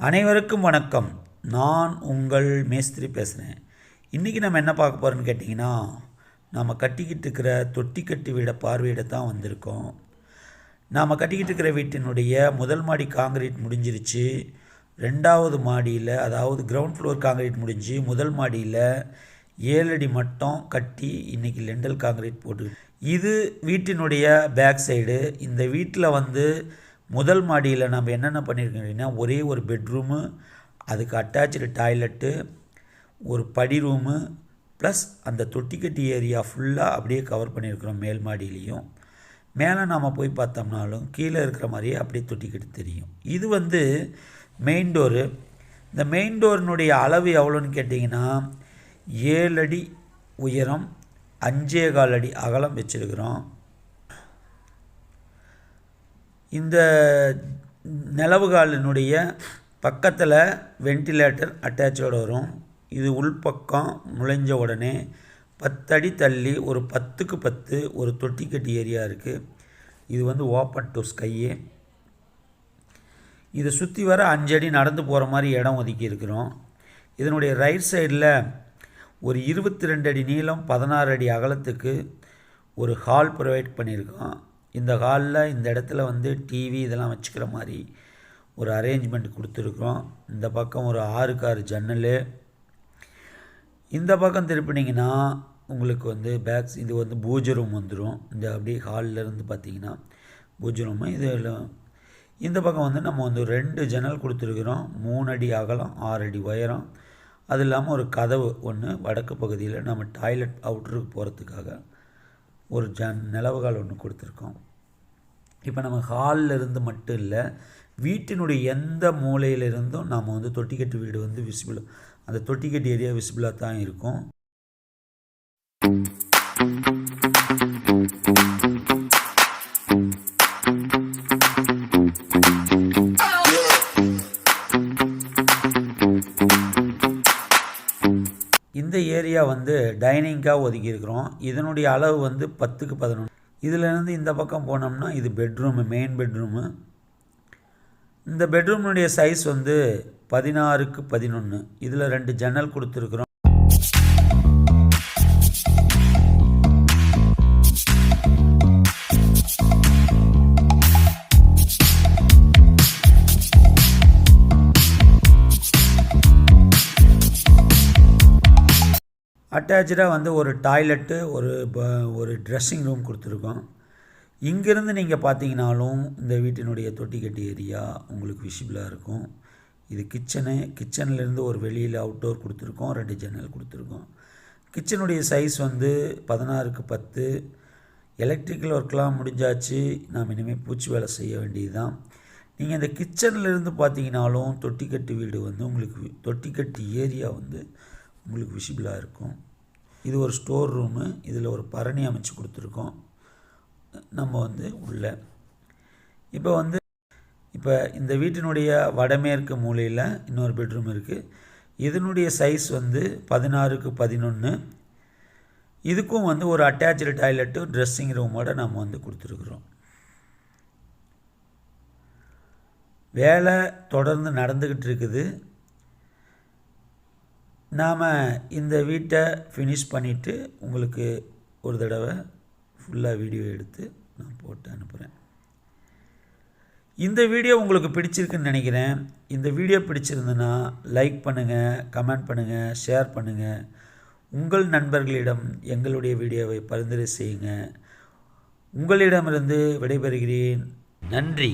அனைவருக்கும் வணக்கம். நான் உங்கள் மேஸ்திரி பேசுகிறேன் இன்றைக்கி நம்ம என்ன பார்க்க போகிறோன்னு கேட்டிங்கன்னா நாம் கட்டிக்கிட்டு இருக்கிற தொட்டி கட்டி வீடை பார்வையிட தான் வந்திருக்கோம். நாம் கட்டிக்கிட்டு இருக்கிற வீட்டினுடைய முதல் மாடி காங்கிரீட் முடிஞ்சிருச்சு. ரெண்டாவது மாடியில் அதாவது கிரவுண்ட் ஃப்ளோர் காங்கிரீட் முடிஞ்சு முதல் மாடியில் ஏழடி மட்டம் கட்டி இன்றைக்கி லெண்டல் காங்கிரீட் போட்டு இது வீட்டினுடைய பேக் சைடு இந்த வீட்டில் வந்து முதல் மாடியில் நம்ம என்னென்ன பண்ணியிருக்கோம் அப்படின்னா ஒரே ஒரு பெட்ரூமு அதுக்கு அட்டாச்சு டாய்லெட்டு ஒரு படி ரூமு ப்ளஸ் அந்த தொட்டிக்கட்டி ஏரியா ஃபுல்லாக அப்படியே கவர் பண்ணியிருக்கிறோம் மேல் மாடியிலையும். மேலே நாம் போய் பார்த்தோம்னாலும் கீழே இருக்கிற மாதிரியே அப்படியே தொட்டிக்கிட்டு தெரியும். இது வந்து மெயின் டோரு இந்த மெயின் டோரினுடைய அளவு எவ்வளோன்னு கேட்டிங்கன்னா ஏழு அடி உயரம் அஞ்சே கால் அடி அகலம் வச்சுருக்கிறோம். இந்த நிலவுகாலினுடைய பக்கத்தில் வென்டிலேட்டர் அட்டாச்சோடு வரும். இது உள்பக்கம் நுழைஞ்ச உடனே பத்தடி தள்ளி ஒரு பத்துக்கு பத்து ஒரு தொட்டிக்கட்டி ஏரியா இருக்குது இது வந்து ஓப்பன் டு ஸ்கையே இதை சுற்றி வர அஞ்சடி நடந்து போகிற மாதிரி இடம் ஒதுக்கி இருக்கிறோம். இதனுடைய ரைட் சைடில் ஒரு இருபத்தி ரெண்டு அடி நீளம் பதினாறு அடி அகலத்துக்கு ஒரு ஹால் ப்ரொவைட் பண்ணியிருக்கோம். இந்த ஹாலில் இந்த இடத்துல வந்து டிவி இதெல்லாம் வச்சுக்கிற மாதிரி ஒரு அரேஞ்ச்மெண்ட் கொடுத்துருக்குறோம். இந்த பக்கம் ஒரு ஆறுக்கு ஆறு ஜன்னல். இந்த பக்கம் திருப்பினீங்கன்னா உங்களுக்கு வந்து பேக்ஸ் இது வந்து பூஜை ரூம் வந்துடும் இந்த அப்படியே ஹாலில் பார்த்தீங்கன்னா பூஜை ரூமு இதில் இந்த பக்கம் வந்து நம்ம வந்து ரெண்டு ஜன்னல் கொடுத்துருக்குறோம். மூணு அடி அகலம் ஆறு அடி உயரம். அது இல்லாமல் ஒரு கதவு ஒன்று வடக்கு பகுதியில் நம்ம டாய்லெட் அவுட்ருக்கு போகிறதுக்காக ஒரு ஜன் நிலவுகால் ஒன்று கொடுத்துருக்கோம். இப்போ நம்ம ஹாலில் இருந்து மட்டும் இல்லை வீட்டினுடைய எந்த மூலையிலிருந்தும் நாம் வந்து தொட்டிக்கட்டு வீடு வந்து விசிபிள் அந்த தொட்டிக்கட்டு ஏரியா விசிபிளாக தான் இருக்கும். இந்த ஏரியா வந்து டைனிங்காக ஒதுக்கியிருக்கிறோம். இதனுடைய அளவு வந்து பத்துக்கு பதினொன்று. இதிலேருந்து இந்த பக்கம் போனோம்னா இது பெட்ரூமு மெயின் பெட்ரூமு. இந்த பெட்ரூம்னுடைய சைஸ் வந்து பதினாறுக்கு பதினொன்று. இதில் ரெண்டு ஜன்னல் கொடுத்துருக்குறோம். அட்டாச்சாக வந்து ஒரு டாய்லெட்டு ஒரு ப- ஒரு ட்ரெஸ்ஸிங் ரூம் கொடுத்துருக்கோம். இங்கேருந்து நீங்கள் பார்த்தீங்கனாலும் இந்த வீட்டினுடைய தொட்டிக்கட்டி ஏரியா உங்களுக்கு விசிபிளாக இருக்கும். இது கிச்சனு கிச்சன்லேருந்து ஒரு வெளியில் அவுட்டோர் கொடுத்துருக்கோம் ரெண்டு ஜன்னல் கொடுத்துருக்கோம். கிச்சனுடைய சைஸ் வந்து பதினாறுக்கு பத்து. எலக்ட்ரிக்கல் ஒர்க்லாம் முடிஞ்சாச்சு. நாம் இனிமேல் பூச்சி வேலை செய்ய வேண்டியது தான் நீங்கள் இந்த கிச்சன்லேருந்து பார்த்தீங்கனாலும் தொட்டிக்கட்டு வீடு வந்து உங்களுக்கு தொட்டிக்கட்டு ஏரியா வந்து உங்களுக்கு விசிபிளாக இருக்கும். இது ஒரு ஸ்டோர் ரூமு. இதில் ஒரு பரணி அமைச்சு கொடுத்துருக்கோம். நம்ம வந்து உள்ள. இப்போ வந்து இப்போ இந்த வீட்டினுடைய வடமேற்கு மூலையில் இன்னொரு பெட்ரூம் இருக்குது இதனுடைய சைஸ் வந்து பதினாறுக்கு பதினொன்று இதுக்கும் வந்து ஒரு அட்டாச்சு டாய்லெட்டு ட்ரெஸ்ஸிங் ரூமோட நம்ம வந்து கொடுத்துருக்குறோம். வேலை தொடர்ந்து நடந்துக்கிட்டு இருக்குது. நாம் இந்த வீட்டை ஃபினிஷ் பண்ணிவிட்டு உங்களுக்கு ஒரு தடவை ஃபுல்லாக வீடியோ எடுத்து நான் போட்டு அனுப்புகிறேன் இந்த வீடியோ உங்களுக்கு பிடிச்சிருக்குன்னு நினைக்கிறேன். இந்த வீடியோ பிடிச்சிருந்துன்னா லைக் பண்ணுங்கள் கமெண்ட் பண்ணுங்கள் ஷேர் பண்ணுங்கள் உங்கள் நண்பர்களிடம் எங்களுடைய வீடியோவை பரிந்துரை செய்யுங்க. உங்களிடமிருந்து விடைபெறுகிறேன். நன்றி.